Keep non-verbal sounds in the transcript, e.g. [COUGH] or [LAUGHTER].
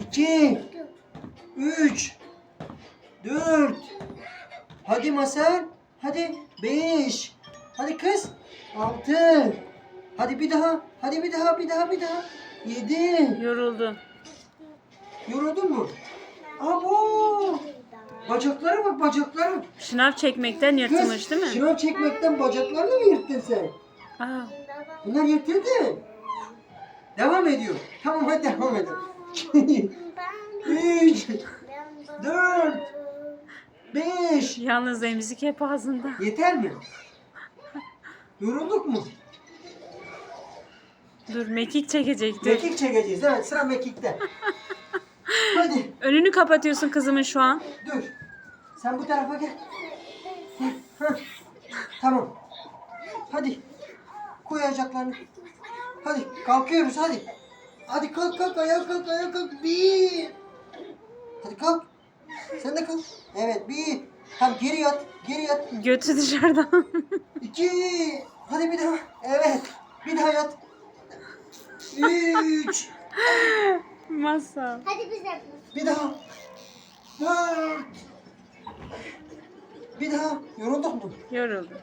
iki, üç, dört. Hadi Masal. Hadi beş. Hadi kız. Altı. Hadi bir daha. Hadi bir daha, bir daha, bir daha. Yedi. Yoruldu. Yoruldun mu? Abo. Bacaklara bak bacaklara. Şınav çekmekten yırtılmış Kız, değil mi? Şınav çekmekten bacaklarını mı yırttın sen? Aa, Bunlar yırtıldı. Devam ediyor. Tamam hadi devam edelim. Üç, dört, beş. yalnız emzik hep ağzında. Yeter mi? Yorulduk mu? Dur mekik çekecekti. Mekik çekeceğiz. Evet sıra mekikte. Hadi Önünü kapatıyorsun kızımın şu an. dur. Sen bu tarafa gel. Tamam. Hadi. Koy ayaklarını. Hadi kalkıyoruz hadi. Hadi kalk kalk ayağa kalk ayağa kalk. Bir. Hadi kalk. Sen de kalk. Evet bir. Tamam geri yat. Geri yat. Götü dışarıdan. [LAUGHS] İki. Hadi bir daha. Evet. Bir daha yat. Üç. Masal. Hadi biz de. Bir daha. Dört. Bir daha. Yorulduk mu? Yoruldu.